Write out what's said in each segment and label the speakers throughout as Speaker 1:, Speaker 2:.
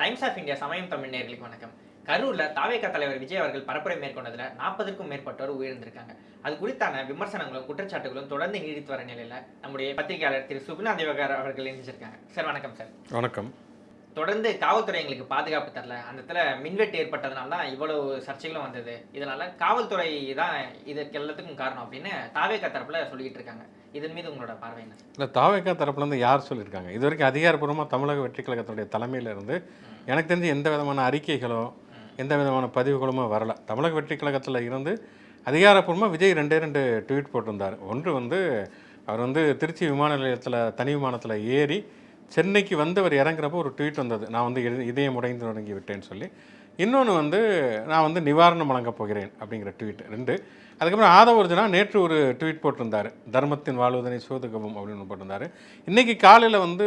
Speaker 1: Times of India சமயம் தமிழ் நேர்களுக்கு வணக்கம். கரூர்ல தாவேக தலைவர் விஜய் அவர்கள் பரப்புரை மேற்கொண்டதுல நாற்பதுக்கும் மேற்பட்டோர் உயிரிழந்திருக்காங்க. அது குறித்தான விமர்சனங்களும் குற்றச்சாட்டுகளும் தொடர்ந்து நீடித்து வர நிலையில நம்முடைய பத்திரிகையாளர் திரு சுகுணா தேவகர் அவர்கள் இணைஞ்சிருக்காங்க சார் வணக்கம் சார்.
Speaker 2: வணக்கம்.
Speaker 1: தொடர்ந்து காவல்துறை எங்களுக்கு பாதுகாப்பு தரல. அந்த இடத்துல மின்வெட்டு ஏற்பட்டதுனால தான் இவ்வளவு சர்ச்சைகளும் வந்தது. இதனால காவல்துறை தான் இதுக்கு எல்லாத்துக்கும் காரணம் அப்படின்னு தாவேக தரப்புல சொல்லிட்டு இருக்காங்க. இதன் மீது உங்களோட பார்வை என்ன?
Speaker 2: இல்லை தாவேக்கா தரப்புலேருந்து யார் சொல்லியிருக்காங்க? இது வரைக்கும் அதிகாரப்பூர்வமாக தமிழக வெற்றி கழகத்துடைய தலைமையில இருந்து எனக்கு தெரிஞ்சு எந்த விதமான அறிக்கைகளோ எந்த விதமான பதிவுகளுமோ வரல. தமிழக வெற்றி கழகத்தில் இருந்து அதிகாரப்பூர்வமாக விஜய் ரெண்டே ரெண்டு ட்வீட் போட்டிருந்தார். ஒன்று வந்து அவர் வந்து திருச்சி விமான நிலையத்தில் தனி விமானத்தில் ஏறி சென்னைக்கு வந்தவர் இறங்குறப்போ ஒரு ட்வீட் வந்தது. நான் வந்து இதயம் உடைந்து தொடங்கி விட்டேன்னு சொல்லி. இன்னொன்று வந்து நான் வந்து நிவாரணம் வழங்கப் போகிறேன் அப்படிங்கிற ட்வீட் ரெண்டு. அதுக்கப்புறம் ஆதவர்ஜனா நேற்று ஒரு ட்வீட் போட்டிருந்தார். தர்மத்தின் வாழ்வதனை சோதுகவும் அப்படின்னு போட்டிருந்தார். இன்றைக்கி காலையில் வந்து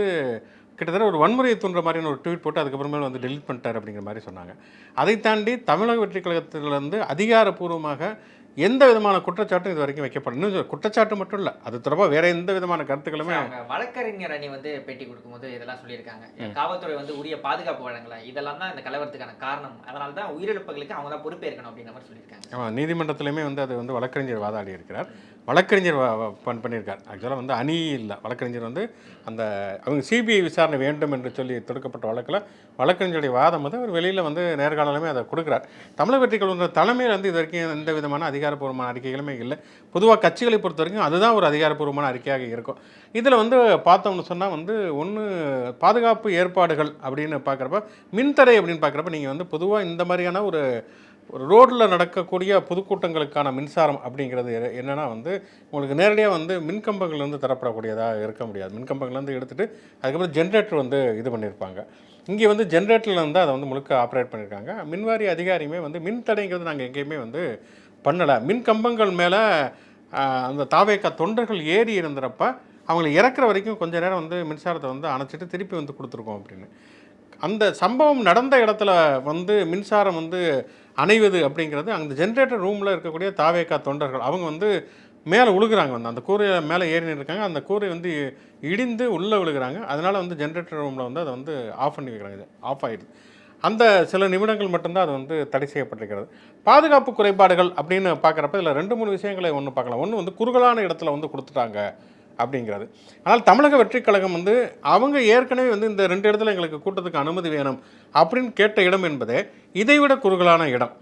Speaker 2: கிட்டத்தட்ட ஒரு வன்முறையை தூண்டுற மாதிரியான ஒரு ட்வீட் போட்டு அதுக்கப்புறமேல வந்து டெலிட் பண்ணிட்டார் அப்படிங்கிற மாதிரி சொன்னாங்க. அதை தாண்டி தமிழக வெற்றி கழகத்திலிருந்து அதிகாரப்பூர்வமாக எந்த விதமான குற்றச்சாட்டும் இது வரைக்கும் சொல்ல- குற்றச்சாட்டு மட்டும் இல்லை அது தொடர்பாக வேற எந்த விதமான கருத்துக்களுமே
Speaker 1: வழக்கறிஞர் அணி வந்து பேட்டி கொடுக்கும்போது இதெல்லாம் சொல்லியிருக்காங்க. காவல்துறை வந்து உரிய பாதுகாப்பு வழங்கல இதெல்லாம் தான் இந்த கலவரத்துக்கான காரணம். அதனால தான் உயிரிழப்புகளுக்கு அவங்க தான் பொறுப்பேற்கணும் அப்படின்ற மாதிரி சொல்லியிருக்காங்க.
Speaker 2: ஆமாம் நீதிமன்றத்திலையுமே வந்து அது வந்து வழக்கறிஞர் வாதாடி இருக்கிறார் வழக்கறிஞர் பண் பண்ணியிருக்கார். ஆக்சுவலாக வந்து அணி இல்லை. வழக்கறிஞர் வந்து அந்த அவங்க சிபிஐ விசாரணை வேண்டும் என்று சொல்லி தொடுக்கப்பட்ட வழக்கில் வழக்கறிஞருடைய வாதம் வந்து அவர் வெளியில் வந்து நேர்காணலுமே அதை கொடுக்குறார். தமிழக வெற்றி கழக தலைமையில் வந்து இது வரைக்கும் எந்த விதமான அதிகாரப்பூர்வமான அறிக்கைகளுமே இல்லை. பொதுவாக கட்சிகளை பொறுத்த வரைக்கும் அதுதான் ஒரு அதிகாரப்பூர்வமான அறிக்கையாக இருக்கும். இதில் வந்து பார்த்தோம்னு சொன்னால் வந்து ஒன்று பாதுகாப்பு ஏற்பாடுகள் அப்படின்னு பார்க்குறப்ப மின்தடை அப்படின்னு பார்க்குறப்ப நீங்கள் வந்து பொதுவாக இந்த மாதிரியான ஒரு ஒரு ரோட்டில் நடக்கக்கூடிய பொதுக்கூட்டங்களுக்கான மின்சாரம் அப்படிங்கிறது எ- வந்து உங்களுக்கு நேரடியாக வந்து மின்கம்பங்கள்லேருந்து தரப்படக்கூடியதாக இருக்க முடியாது. மின்கம்பங்கள்லேருந்து எடுத்துகிட்டு அதுக்கப்புறம் ஜென்ரேட்டர் வந்து இது பண்ணியிருப்பாங்க இங்கே வந்து ஜென்ரேட்டரில் வந்து அதை வந்து முழுக்க ஆப்ரேட் பண்ணியிருக்காங்க மின்வாரி அதிகாரியுமே வந்து மின் தடைங்கிறது நாங்கள் எங்கேயுமே வந்து பண்ணலை. மின் கம்பங்கள் மேலே அந்த தாவேக்கா தொண்டர்கள் ஏறி இருந்தப்ப அவங்களை இறக்குற வரைக்கும் கொஞ்ச நேரம் வந்து மின்சாரத்தை வந்து அணைச்சிட்டு திருப்பி வந்து கொடுத்துருக்கோம் அப்படின்னு. அந்த சம்பவம் நடந்த இடத்துல வந்து மின்சாரம் வந்து அணைவது அப்படிங்கிறது அந்த ஜென்ரேட்டர் ரூமில் இருக்கக்கூடிய தாவேக்கா தொண்டர்கள். அவங்க வந்து மேலே விழுகுறாங்க வந்து. அந்த கூரை மேலே ஏறி இருக்காங்க அந்த கூரை வந்து இடிந்து உள்ளே விழுகுறாங்க. அதனால் வந்து ஜென்ரேட்டர் ரூமில் வந்து அதை வந்து ஆஃப் பண்ணி வைக்கிறாங்க. இது ஆஃப் ஆகிடுது அந்த சில நிமிடங்கள் மட்டும்தான் அது வந்து தடை செய்யப்பட்டிருக்கிறது. பாதுகாப்பு குறைபாடுகள் அப்படின்னு பார்க்குறப்ப இதில் ரெண்டு மூணு விஷயங்களை ஒன்று பார்க்கலாம். ஒன்று வந்து குறுகலான இடத்துல வந்து கொடுத்துட்டாங்க. அப்படிங்கிறது ஆனால் தமிழக வெற்றிக் கழகம் வந்து அவங்க ஏற்கனவே வந்து இந்த ரெண்டு இடத்துல எங்களுக்கு கூட்டத்துக்கு அனுமதி வேணும் அப்படின்னு கேட்ட இடம் என்பதே இதைவிட குறுகலான இடம்.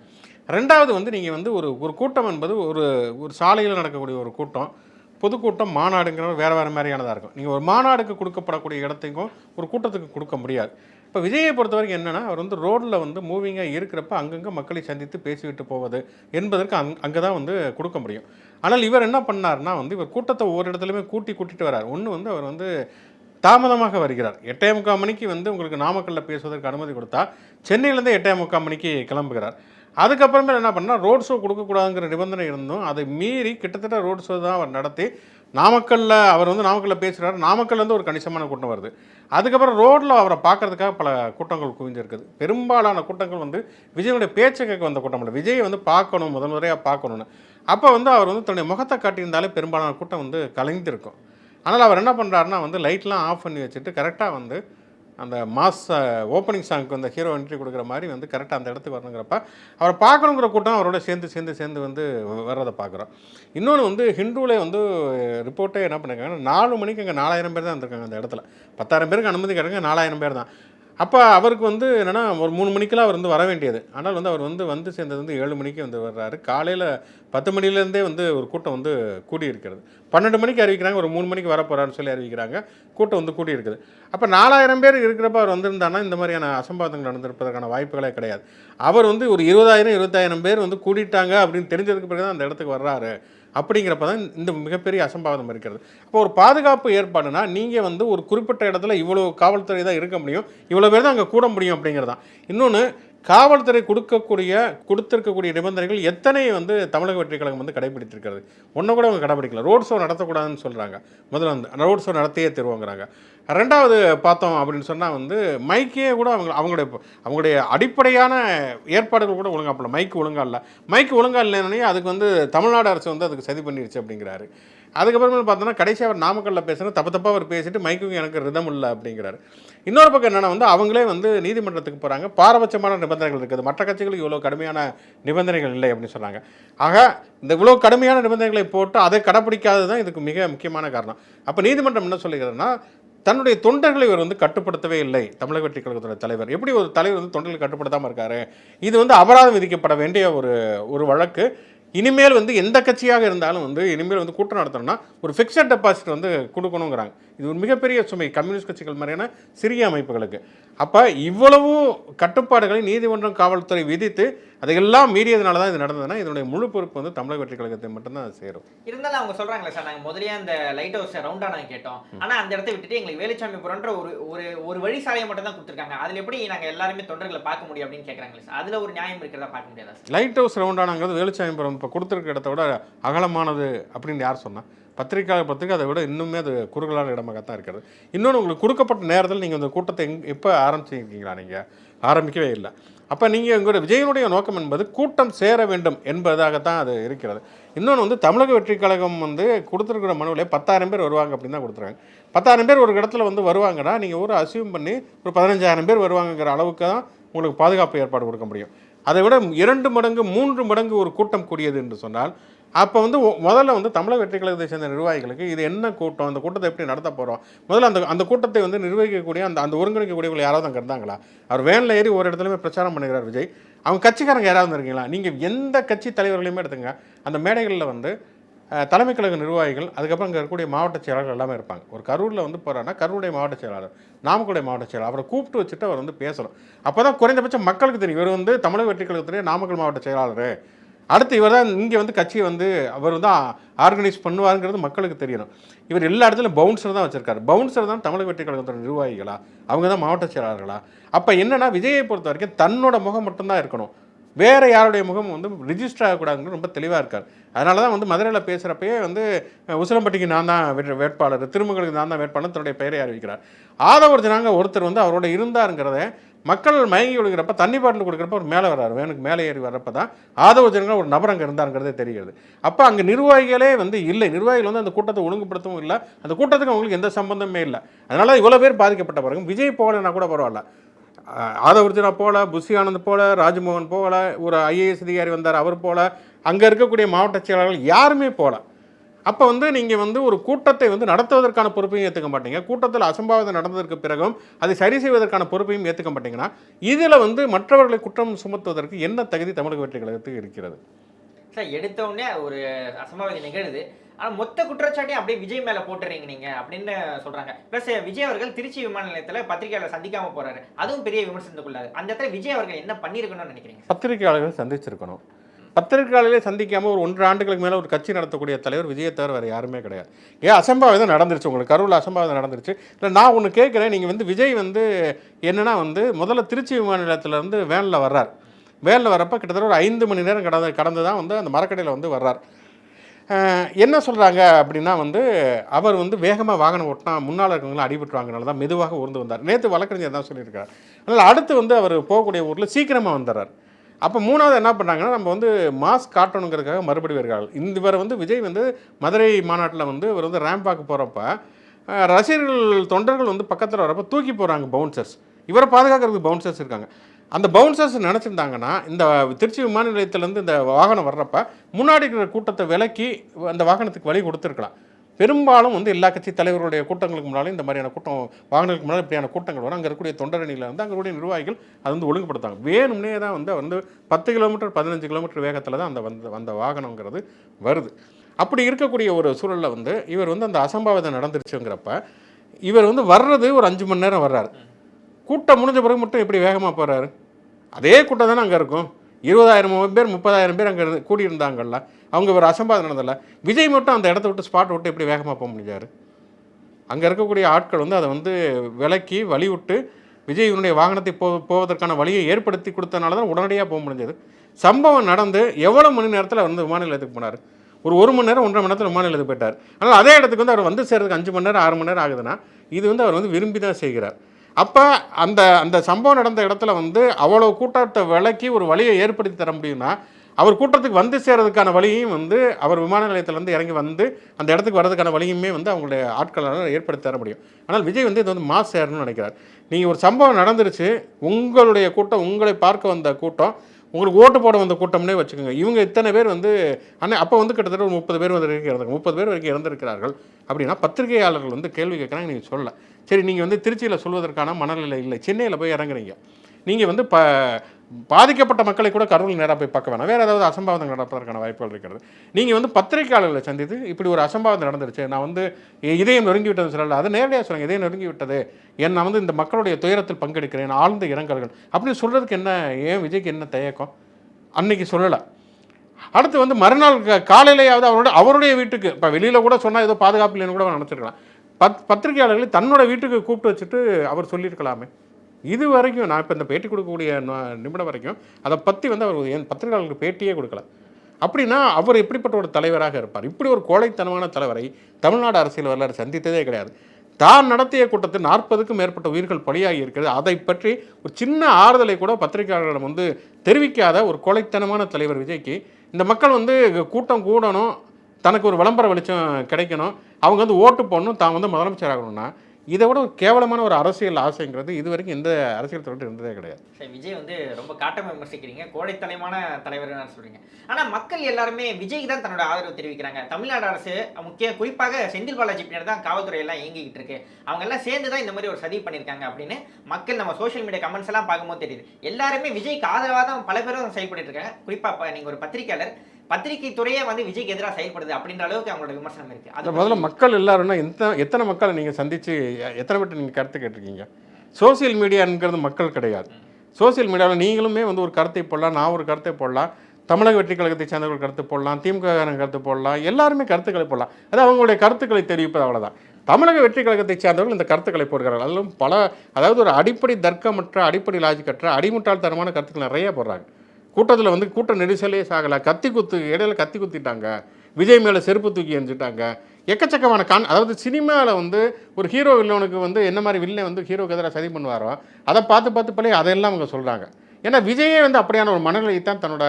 Speaker 2: ரெண்டாவது வந்து நீங்கள் வந்து ஒரு ஒரு கூட்டம் என்பது ஒரு ஒரு சாலையில் நடக்கக்கூடிய ஒரு கூட்டம். பொதுக்கூட்டம் மாநாடுங்கிற வேறு வேறு மாதிரியானதாக இருக்கும். நீங்கள் ஒரு மாநாடுக்கு கொடுக்கப்படக்கூடிய இடத்தையும் ஒரு கூட்டத்துக்கு கொடுக்க முடியாது. இப்போ விஜயை பொறுத்த வரைக்கும் என்னென்னா அவர் வந்து ரோட்டில் வந்து மூவிங்காக இருக்கிறப்ப அங்கங்கே மக்களை சந்தித்து பேசிவிட்டு போவது என்பதற்கு அங் அங்கே தான் வந்து கொடுக்க முடியும். ஆனால் இவர் என்ன பண்ணார்னா வந்து இவர் கூட்டத்தை ஒவ்வொரு இடத்துலையுமே கூட்டி கூட்டிட்டு வரார். ஒன்று வந்து அவர் வந்து தாமதமாக வருகிறார். எட்டே முக்கால் மணிக்கு வந்து உங்களுக்கு நாமக்கல்லில் பேசுவதற்கு அனுமதி கொடுத்தா சென்னையிலேருந்து எட்டே முக்கால் மணிக்கு கிளம்புகிறார். அதுக்கப்புறமே என்ன பண்ணால் ரோட் ஷோ கொடுக்கக்கூடாதுங்கிற நிபந்தனை இருந்தும் அதை மீறி கிட்டத்தட்ட ரோட் ஷோ தான் அவர் நடத்தி நாமக்கல்ல அவர் வந்து நாமக்கல்ல பேசுகிறார் நாமக்கல்லேருந்து ஒரு கணிசமான கூட்டம் வருது. அதுக்கப்புறம் ரோட்டில் அவரை பார்க்கறதுக்காக பல கூட்டங்கள் குவிஞ்சிருக்குது. பெரும்பாலான கூட்டங்கள் வந்து விஜயனுடைய பேச்சை கேட்க வந்த கூட்டம் இல்லை விஜயை வந்து பார்க்கணும் முதல் முறையாக பார்க்கணுன்னு அப்போ வந்து அவர் வந்து தன்னுடைய முகத்தை காட்டியிருந்தாலே பெரும்பாலான கூட்டம் வந்து கலைந்திருக்கும். ஆனால் அவர் என்ன பண்ணுறாருன்னா வந்து லைட்லாம் ஆஃப் பண்ணி வச்சுட்டு கரெக்டாக வந்து அந்த மாஸ் ஓப்பனிங் சாங்க்கு அந்த ஹீரோ என்ட்ரி கொடுக்குற மாதிரி வந்து கரெக்டாக அந்த இடத்துக்கு வரணுங்கிறப்ப அவரை பார்க்கணுங்கிற கூட்டம் அவரோட சேர்ந்து சேர்ந்து சேர்ந்து வந்து வர்றதை பார்க்குறோம். இன்னொன்று வந்து ஹிந்துவில் வந்து ரிப்போர்ட்டே என்ன பண்ணிருக்காங்கன்னா நாலு மணிக்கு அங்கே நாலாயிரம் பேர் தான் இருந்திருக்காங்க அந்த இடத்துல. பத்தாயிரம் பேருக்கு அனுமதி கிடைங்க நாலாயிரம் பேர் தான். அப்போ அவருக்கு வந்து என்னென்னா ஒரு மூணு மணிக்கெல்லாம் அவர் வந்து வர வேண்டியது. ஆனால் வந்து அவர் வந்து வந்து சேர்ந்தது வந்து ஏழு மணிக்கு வந்து வர்றாரு. காலையில் பத்து மணிலேருந்தே வந்து ஒரு கூட்டம் வந்து கூடி இருக்கிறது பன்னெண்டு மணிக்கு அறிவிக்கிறாங்க ஒரு மூணு மணிக்கு வர போகிறான்னு சொல்லி அறிவிக்கிறாங்க. கூட்டம் வந்து கூடி இருக்குது அப்போ நாலாயிரம் பேர் இருக்கிறப்ப அவர் வந்திருந்தானா இந்த மாதிரியான அசம்பாதங்கள் நடந்திருப்பதற்கான வாய்ப்புகளே கிடையாது. அவர் வந்து ஒரு இருபதாயிரம் இருபத்தாயிரம் பேர் வந்து கூடிட்டாங்க அப்படின்னு தெரிஞ்சதுக்கு பிறகு தான் அந்த இடத்துக்கு வர்றாரு. அப்படிங்கிறப்ப தான் இந்த மிகப்பெரிய அசம்பாவிதம் இருக்கிறது. அப்போ ஒரு பாதுகாப்பு ஏற்பாடுனா நீங்கள் வந்து ஒரு குறிப்பிட்ட இடத்துல இவ்வளோ காவல்துறை தான் இருக்க முடியும் இவ்வளோ பேர் தான் அங்கே கூட முடியும் அப்படிங்கிறதான். இன்னொன்று காவல்துறை கொடுக்கக்கூடிய கொடுத்திருக்கக்கூடிய நிபந்தனைகள் எத்தனை வந்து தமிழக வெற்றி கழகம் வந்து கடைபிடித்திருக்கிறது ஒன்றை கூட அவங்க கடைபிடிக்கல ரோட் ஷோ நடத்தக்கூடாதுன்னு சொல்கிறாங்க முதல்ல வந்து ரோட் ஷோ நடத்தியே தருவாங்கிறாங்க. ரெண்டாவது பார்த்தோம் அப்படின்னு சொன்னால் வந்து மைக்கே கூட அவங்க அவங்களுடைய அவங்களுடைய அடிப்படையான ஏற்பாடுகள் கூட ஒழுங்கா போடல மைக்கு ஒழுங்காக இல்லை. மைக்கு ஒழுங்காக இல்லைன்னே அதுக்கு வந்து தமிழ்நாடு அரசு வந்து அதுக்கு சதி பண்ணிடுச்சு அப்படிங்கிறாரு. அதுக்கப்புறமே பார்த்தோன்னா கடைசி அவர் நாமக்கல்ல பேசுகிற தப்பு தப்பாக அவர் பேசிட்டு மைக்கும் எனக்கு ரிதம் இல்லை அப்படிங்கிறாரு. இன்னொரு பக்கம் என்னென்னா வந்து அவங்களே வந்து நீதிமன்றத்துக்கு போகிறாங்க பாரபட்சமான நிபந்தனைகள் இருக்குது. மற்ற கட்சிகளுக்கு இவ்வளோ கடுமையான நிபந்தனைகள் இல்லை அப்படின்னு சொன்னாங்க ஆக இந்த இவ்வளோ கடுமையான நிபந்தனைகளை போட்டு அதை கடைப்பிடிக்காதது தான் இதுக்கு மிக முக்கியமான காரணம். அப்போ நீதிமன்றம் என்ன சொல்லுகிறதுனா தன்னுடைய தொண்டர்களை இவர் வந்து கட்டுப்படுத்தவே இல்லை. தமிழக வெற்றி கழகத்தோட தலைவர். எப்படி ஒரு தலைவர் வந்து தொண்டர்களை கட்டுப்படுத்தாமல் இருக்காரு? இது வந்து அபராதம் விதிக்கப்பட வேண்டிய ஒரு ஒரு வழக்கு. இனிமேல் வந்து எந்த கட்சியாக இருந்தாலும் வந்து இனிமேல் வந்து கூட்டம் நடத்தணும்னா ஒரு ஃபிக்ஸட் டெபாசிட் வந்து கொடுக்கணுங்கிறாங்க. இது ஒரு மிகப்பெரிய சுமை. கம்யூனிஸ்ட் கட்சிகள் மாதிரியான சிறிய அமைப்புகளுக்கு. அப்போ இவ்வளவு கட்டுப்பாடுகளை நீதிமன்றம் காவல்துறை விதித்து அதையெல்லாம் மீறியதுனால தான் இது நடந்ததுன்னா இதனுடைய முழு பொறுப்பு வந்து தமிழக வெற்றி கழகத்தை மட்டும்தான் சேரும்.
Speaker 1: இருந்தாலும் அவங்க சொல்றாங்களே சார் நாங்க முதல்லயே அந்த லைட் ஹவுஸ் ரவுண்டா நாங்க கேட்டோம். ஆனா அந்த இடத்த விட்டுட்டு எங்களுக்கு வேலுச்சாமிபுரம்ன்ற ஒரு ஒரு ஒரு வழி சாலையை மட்டும் தான் கொடுத்துருக்காங்க. அதுல எப்படி நாங்க எல்லாருமே தொண்டர்களை பார்க்க முடியும் அப்படின்னு கேக்குறாங்களே சார்? அதுல ஒரு நியாயம் இருக்கிறதா பார்க்க முடியாதா சார்?
Speaker 2: லைட் ஹவுஸ் ரவுண்டானாங்கிறது வேலுச்சாமிபுரம் இப்போ கொடுத்துருக்க இடத்த விட அகலமானது அப்படின்னு யார் சொன்னா? பத்திரிக்கை பத்திரிக்கை அதை விட இன்னுமே அது குறுகலான இடமாக தான் இருக்கிறது. இன்னொன்று உங்களுக்கு கொடுக்கப்பட்ட நேரத்தில் நீங்கள் இந்த கூட்டத்தை எங் எப்போ ஆரம்பிச்சிருக்கீங்களா நீங்கள் ஆரம்பிக்கவே இல்லை. அப்போ நீங்கள் உங்களுடைய விஜயனுடைய நோக்கம் என்பது கூட்டம் சேர வேண்டும் என்பதாகத்தான் அது இருக்கிறது. இன்னொன்று வந்து தமிழக வெற்றி கழகம் வந்து கொடுத்துருக்கிற மனுவில் பத்தாயிரம் பேர் வருவாங்க அப்படின்னு தான் கொடுத்துருக்காங்க. பத்தாயிரம் பேர் ஒரு இடத்துல வந்து வருவாங்கன்னா நீங்கள் ஒரு அசியூம் பண்ணி ஒரு பதினஞ்சாயிரம் பேர் வருவாங்கங்கிற அளவுக்கு தான் உங்களுக்கு பாதுகாப்பு ஏற்பாடு கொடுக்க முடியும். அதை விட இரண்டு மடங்கு மூன்று மடங்கு ஒரு கூட்டம் கூடியது என்று சொன்னால் அப்போ வந்து முதல்ல வந்து தமிழக வெற்றி கழகத்தை சேர்ந்த நிர்வாகிகளுக்கு இது என்ன கூட்டம்? அந்த கூட்டத்தை எப்படி நடத்த போகிறோம் முதல்ல அந்த அந்த கூட்டத்தை வந்து நிர்வகிக்கக்கூடிய அந்த அந்த ஒருங்கிணைக்கக்கூடியவங்க யாராவது அங்கே இருந்தாங்களா? அவர் வேனில் ஏறி ஒரு இடத்துலையுமே பிரச்சாரம் பண்ணுகிறார் விஜய். அவங்க கட்சிக்காரங்க யாராவது இருக்கீங்களா நீங்கள் எந்த கட்சி தலைவர்களையுமே எடுத்துங்க. அந்த மேடைகளில் வந்து தலைமை கழக நிர்வாகிகள் அதுக்கப்புறம் அங்கே இருக்கக்கூடிய மாவட்ட செயலாளர்கள் எல்லாமே இருப்பாங்க. ஒரு கரூரில் வந்து போகிறாருன்னா கரூருடைய மாவட்ட செயலாளர் நாமக்கலுடைய மாவட்ட செயலாளர் அவரை கூப்பிட்டு வச்சுட்டு அவர் வந்து பேசணும். அப்போ தான் குறைந்தபட்சம் மக்களுக்கு தெரியும். இவர் வந்து தமிழக வெற்றி கழகத்துடைய நாமக்கல் மாவட்ட செயலாளர். அடுத்து இவர் தான் இங்கே வந்து கட்சியை வந்து அவர் தான் ஆர்கனைஸ் பண்ணுவாருங்கிறது மக்களுக்கு தெரியணும். இவர் எல்லா இடத்துலையும் பவுன்சர் தான் வச்சிருக்காரு. பவுன்சர் தான் தமிழக வெற்றி கழகத்தோட நிர்வாகிகளா? அவங்க தான் மாவட்ட செயலாளர்களா? அப்போ என்னென்னா விஜயை பொறுத்த வரைக்கும் தன்னோட முகம் மட்டும்தான் இருக்கணும். வேறு யாருடைய முகம் வந்து ரிஜிஸ்டர் ஆகக்கூடாதுன்னு ரொம்ப தெளிவாக இருக்கார். அதனால தான் வந்து மதுரையில் பேசுகிறப்பயே வந்து உசிலம்பட்டிக்கு நான் தான் வேட்பாளர் திருமகளுக்கு நான் தான் வேட்பாளர் தன்னுடைய பெயரை அறிவிக்கிறார். ஆதவர்ஜனாங்க ஒருத்தர் வந்து அவரோட இருந்தாருங்கிறத மக்கள் மயங்கி விழுகிறப்ப தண்ணி பாட்டில் கொடுக்குறப்ப ஒரு மேலே வர்றாரு. வேனுக்கு மேலே ஏறி வர்றப்ப தான் ஆதவர்ஜனங்க ஒரு நபர் அங்கே இருந்தாருங்கிறதே தெரிகிறது. அப்போ அங்கே நிர்வாகிகளே வந்து இல்லை. நிர்வாகிகள் வந்து அந்த கூட்டத்தை ஒழுங்குபடுத்தவும் இல்லை. அந்த கூட்டத்துக்கு அவங்களுக்கு எந்த சம்பந்தமே இல்லை. அதனால இவ்வளோ பேர் பாதிக்கப்பட்ட பிறகு விஜய் போகலைன்னா கூட பரவாயில்ல. ஆதவர்ஜனா போல புஷி ஆனந்த் போல ராஜ்மோகன் போகல ஒரு ஐஏஎஸ் அதிகாரி வந்தார் அவர் போல அங்கே இருக்கக்கூடிய மாவட்ட செயலாளர்கள் யாருமே போகல. அப்போ வந்து நீங்கள் வந்து ஒரு கூட்டத்தை வந்து நடத்துவதற்கான பொறுப்பையும் ஏற்றுக்க மாட்டீங்க. கூட்டத்தில் அசம்பாவிதம் நடந்ததற்கு பிறகும் அதை சரி செய்வதற்கான பொறுப்பையும் ஏற்றுக்க மாட்டீங்கன்னா இதில் வந்து மற்றவர்களை குற்றம் சுமத்துவதற்கு என்ன தகுதி தமிழக வெற்றி கழகத்துக்கு இருக்கிறது?
Speaker 1: சார் எடுத்த உடனே ஒரு அசம்பாவிதம் நிகழுது. ஆனா மொத்த குற்றச்சாட்டையும் அப்படியே விஜய் மேல போட்டுறீங்க நீங்க அப்படின்னு சொல்றாங்க. பிளஸ் விஜய் அவர்கள் திருச்சி விமான நிலையத்துல பத்திரிகையாளர் சந்திக்காம போறாரு. அதுவும் பெரிய விமர்சனத்துக்குள்ளாது அந்த இடத்துல விஜய் அவர்கள் என்ன பண்ணிருக்கணும்னு நினைக்கிறீங்க
Speaker 2: பத்திரிகையாளர்கள் சந்திச்சிருக்கணும். பத்திரிகையாளர்களே சந்திக்காமல் ஒரு ஒன்று ஆண்டுகளுக்கு மேலே ஒரு கட்சி நடத்தக்கூடிய தலைவர் விஜயை தவிர வேறு யாருமே கிடையாது. ஏன் அசம்பாவிதம் நடந்துருச்சு உங்களுக்கு? கரூரில் அசம்பாவிதம் நடந்துருச்சு. இல்லை நான் ஒன்று கேட்குறேன். நீங்கள் வந்து விஜய் வந்து என்னென்னா வந்து முதல்ல திருச்சி விமான நிலையத்திலேருந்து வேனில் வர்றார். வேனில் வரப்போ கிட்டத்தட்ட ஒரு ஐந்து மணி நேரம் கடந்து கடந்து தான் வந்து அந்த மரக்கடையில் வந்து வர்றார். என்ன சொல்கிறாங்க அப்படின்னா வந்து அவர் வந்து வேகமாக வாகனம் ஓட்டினா முன்னால் இருக்கவங்களாம் அடிபட்டுருவாங்கனால தான் மெதுவாக ஊர்ந்து வந்தார். நேற்று வழக்கறிஞர் தான் சொல்லியிருக்கார் அதனால் அடுத்து வந்து அவர் போகக்கூடிய ஊரில் சீக்கிரமாக வந்துடுறார். அப்போ மூணாவது என்ன பண்ணுறாங்கன்னா நம்ம வந்து மாஸ்க் காட்டணுங்கிறதுக்காக மறுபடி வருகிறார்கள். இந்த இவர் வந்து விஜய் வந்து மதுரை மாநாட்டில் வந்து இவர் வந்து ரேம்பாக்கு போகிறப்ப ரசிகர்கள் தொண்டர்கள் வந்து பக்கத்தில் வரப்போ தூக்கி போகிறாங்க பவுன்சர்ஸ் இவரை பாதுகாக்கிறதுக்கு பவுன்சர்ஸ் இருக்காங்க. அந்த பவுன்சர்ஸ் நினச்சிருந்தாங்கன்னா இந்த திருச்சி விமான நிலையத்திலேருந்து இந்த வாகனம் வர்றப்ப முன்னாடி இருக்கிற கூட்டத்தை விலக்கி அந்த வாகனத்துக்கு வழி கொடுத்துருக்கலாம். பெரும்பாலும் வந்து எல்லா கட்சி தலைவர்களுடைய கூட்டங்களுக்கு முன்னாலும் இந்த மாதிரியான கூட்டம் வாகனங்களுக்கு முன்னால் இப்படியான கூட்டங்கள் வரும். அங்கே இருக்கக்கூடிய தொண்டரணியில் வந்து அங்கே நிர்வாகிகள் அது வந்து ஒழுங்குபடுத்தாங்க. வேணும்னே தான் வந்து வந்து பத்து கிலோமீட்டர் பதினஞ்சு கிலோமீட்டர் வேகத்தில் தான் அந்த வந்த அந்த வாகனங்கிறது வருது. அப்படி இருக்கக்கூடிய ஒரு சூழலில் வந்து இவர் வந்து அந்த அசம்பாவிதம் நடந்துருச்சுங்கிறப்ப இவர் வந்து வர்றது ஒரு அஞ்சு மணி நேரம் வர்றாரு. கூட்டம் முடிஞ்ச பிறகு மட்டும் எப்படி வேகமாக போகிறாரு அதே கூட்டம் தானே அங்கே இருக்கும். இருபதாயிரம் பேர் முப்பதாயிரம் பேர் அங்கே இருந்து கூடியிருந்தாங்கல்ல. அவங்க ஒரு அசம்பாதம் நடந்ததில்லை விஜய் மட்டும் அந்த இடத்த விட்டு ஸ்பாட் விட்டு எப்படி வேகமாக போக முடிஞ்சாரு? அங்கே இருக்கக்கூடிய ஆட்கள் வந்து அதை வந்து விலக்கி வழி விட்டு விஜய் இவனுடைய வாகனத்தை போ போவதற்கான வழியை ஏற்படுத்தி கொடுத்தனால தான் உடனடியாக போக முடிஞ்சது. சம்பவம் நடந்து எவ்வளோ மணி நேரத்தில் வந்து விமான நிலையத்துக்கு போனார்? ஒரு ஒரு மணி நேரம் ஒன்றரை மணி நேரத்தில் விமான நிலையத்துக்கு போயிட்டார். ஆனால் அதே இடத்துக்கு வந்து அவர் வந்து சேர்றதுக்கு அஞ்சு மணி நேரம் ஆறு மணி நேரம் ஆகுதுன்னா இது வந்து அவர் வந்து விரும்பி தான் செய்கிறார். அப்போ அந்த அந்த சம்பவம் நடந்த இடத்துல வந்து அவ்வளோ கூட்டத்தை விலக்கி ஒரு வழியை ஏற்படுத்தி தர முடியும்னா அவர் கூட்டத்துக்கு வந்து சேர்றதுக்கான வழியும் வந்து அவர் விமான நிலையத்திலேருந்து இறங்கி வந்து அந்த இடத்துக்கு வர்றதுக்கான வழியுமே வந்து அவங்களுடைய ஆட்களால் ஏற்படுத்தி தர முடியும். ஆனால் விஜய் வந்து இது வந்து மாஸ் சேரணும்னு நினைக்கிறார். நீங்கள் ஒரு சம்பவம் நடந்துருச்சு உங்களுடைய கூட்டம் உங்களை பார்க்க வந்த கூட்டம் உங்களுக்கு ஓட்டு போட வந்த கூட்டம்னே வச்சுக்கோங்க. இவங்க இத்தனை பேர் வந்து ஆனால் அப்போ வந்து கிட்டத்தட்ட ஒரு முப்பது பேர் வந்து இறந்துருக்காங்க முப்பது பேர் வரைக்கும் இறந்திருக்கிறார்கள் அப்படின்னா பத்திரிகையாளர்கள் வந்து கேள்வி கேட்குறாங்க நீங்கள் சொல்லலை. சரி நீங்கள் வந்து திருச்சியில் சொல்வதற்கான மனநிலை இல்லை. சென்னையில் போய் இறங்குறீங்க. நீங்கள் வந்து ப பாதிக்கப்பட்ட மக்களை கூட கரூரில் நேராக போய் பார்க்க வேணாம். வேறு ஏதாவது அசம்பாவிதம் நடப்பதற்கான வாய்ப்புகள் இருக்கிறது. நீங்கள் வந்து பத்திரிகையாளர்களை சந்தித்து இப்படி ஒரு அசம்பாவிதம் நடந்துருச்சு நான் வந்து இதயம் நொறுங்கி விட்டது சொல்லல அதை நேரடியாக சொல்லுங்கள் இதயம் நொறுங்கி விட்டது என் நான் வந்து இந்த மக்களுடைய துயரத்தில் பங்கெடுக்கிறேன் ஆழ்ந்த இரங்கல்கள் அப்படின்னு சொல்கிறதுக்கு என்ன ஏன் விஜய்க்கு என்ன தயக்கம்? அன்னைக்கு சொல்லலை. அடுத்து வந்து மறுநாள் காலையிலேயாவது அவரோட அவருடைய வீட்டுக்கு இப்போ வெளியில் கூட சொன்னால் ஏதோ பாதுகாப்பு இல்லைன்னு கூட நினச்சிருக்கலாம். பத் பத்திரிகையாளர்களை தன்னோட வீட்டுக்கு கூப்பிட்டு வச்சுட்டு அவர் சொல்லியிருக்கலாமே. இது வரைக்கும் நான் இப்போ இந்த பேட்டி கொடுக்கக்கூடிய நிமிடம் வரைக்கும் அதை பற்றி வந்து அவர் என் பத்திரிகையாளர்களுக்கு பேட்டியே கொடுக்கல. அப்படின்னா அவர் எப்படிப்பட்ட ஒரு தலைவராக இருப்பார்? இப்படி ஒரு கோழைத்தனமான தலைவரை தமிழ்நாடு அரசியல் வரலாறு சந்தித்ததே கிடையாது. தான் நடத்திய கூட்டத்தில் நாற்பதுக்கும் மேற்பட்ட உயிர்கள் பலியாகி இருக்கிறது. அதை பற்றி ஒரு சின்ன ஆறுதலை கூட பத்திரிகையாளர்களிடம் வந்து தெரிவிக்காத ஒரு கோழைத்தனமான தலைவர் விஜய்க்கு இந்த மக்கள் வந்து கூட்டம் கூடணும் தனக்கு ஒரு விளம்பர வெளிச்சம் கிடைக்கணும் அவங்க வந்து ஓட்டு போடணும் தான் வந்து முதலமைச்சர் ஆகணும்னா இதை விட ஒரு கேவலமான ஒரு அரசியல் ஆசைங்கிறது இது வரைக்கும் எந்த அரசியல் தலைவர் இருந்ததே கிடையாது.
Speaker 1: சரி விஜய் வந்து ரொம்ப காட்டமா விமர்சிக்கிறீங்க. கோடைத்தலைமான தலைவர்னு சொல்றீங்க. ஆனா மக்கள் எல்லாருமே விஜய்க்கு தான் தன்னோட ஆதரவு தெரிவிக்கிறாங்க. தமிழ்நாடு அரசு முக்கிய குறிப்பாக செந்தில் பாலாஜி பின்னாடி தான் காவல்துறை எல்லாம் இயங்கிக்கிட்டு இருக்கு. அவங்க எல்லாம் சேர்ந்து தான் இந்த மாதிரி ஒரு சதி பண்ணியிருக்காங்க அப்படின்னு மக்கள் நம்ம சோஷியல் மீடியா கமெண்ட்ஸ் எல்லாம் பார்க்கும்போது தெரியுது. எல்லாருமே விஜய்க்கு ஆதரவாக தான் பல பேரும் செயல்பட்டு இருக்காங்க. குறிப்பா நீங்க ஒரு பத்திரிக்கையாளர் பத்திரிகை துறையே வந்து விஜய்க்கு எதிராக செயல்படுது அப்படின்ற அளவுக்கு அவங்களோட விமர்சனம் இருக்கு. அது
Speaker 2: முதல்ல மக்கள் எல்லாருன்னா எத்தனை எத்தனை மக்களை நீங்கள் சந்தித்து எத்தனை பேர்ட்ட நீங்கள் கருத்து கேட்டிருக்கீங்க? சோசியல் மீடியாங்கிறது மக்கள் கிடையாது. சோசியல் மீடியாவில் நீங்களுமே வந்து ஒரு கருத்தை போடலாம் நான் ஒரு கருத்தை போடலாம் தமிழக வெற்றி கழகத்தை சேர்ந்தவர்கள் கருத்து போடலாம் திமுக கருத்து போடலாம் எல்லாருமே கருத்துக்களை போடலாம். அது அவங்களுடைய கருத்துக்களை தெரிவிப்பது அவ்வளவுதான். தமிழக வெற்றி கழகத்தை சேர்ந்தவர்கள் இந்த கருத்துக்களை போடுகிறார்கள். அதிலும் பல அதாவது ஒரு அடிப்படை தர்க்கமற்ற அடிப்படை லாஜிக்கற்ற அடிமுட்டாள்தனமான கருத்துக்கள் நிறைய போடுறாங்க. கூட்டத்தில் வந்து கூட்ட நெரிசலே சாகலை. கத்தி குத்து இடையில கத்தி குத்திட்டாங்க. விஜய் மேலே செருப்பு தூக்கி எரிஞ்சிட்டாங்க. எக்கச்சக்கமான கான் அதாவது சினிமாவில் வந்து ஒரு ஹீரோ வில்லனுக்கு வந்து என்ன மாதிரி வில்லன் வந்து ஹீரோக்கு எதிராக சதி பண்ணுவாரோ அதை பார்த்து பார்த்து பழைய அதையெல்லாம் அவங்க சொல்கிறாங்க ஏன்னா விஜயே வந்து அப்படியான ஒரு மனநிலையை தான் தன்னோட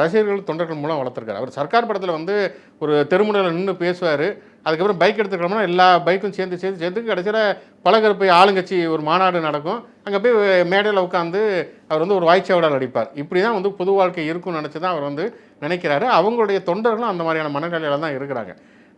Speaker 2: ரசிகர்கள் தொண்டர்கள் மூலம் வளர்த்துருக்காரு. அவர் சர்க்கார் படத்தில் வந்து ஒரு தெருமுனையில் நின்று பேசுவார். அதுக்கப்புறம் பைக் எடுத்துக்கிறோம்னா எல்லா பைக்கும் சேர்ந்து சேர்ந்து சேர்ந்து கடைசியில் பலகருப்பை போய் ஆளுங்கட்சி ஒரு மாநாடு நடக்கும். அங்கே போய் மேடையில் உட்காந்து அவர் வந்து ஒரு வாய்ச்சாவடால் அடிப்பார் இப்படி தான் வந்து பொது வாழ்க்கை இருக்கும்னு நினச்சி தான் அவர் வந்து நினைக்கிறாரு. அவங்களுடைய தொண்டர்களும் அந்த மாதிரியான மனநிலையில் தான் இருக்கிறாங்க.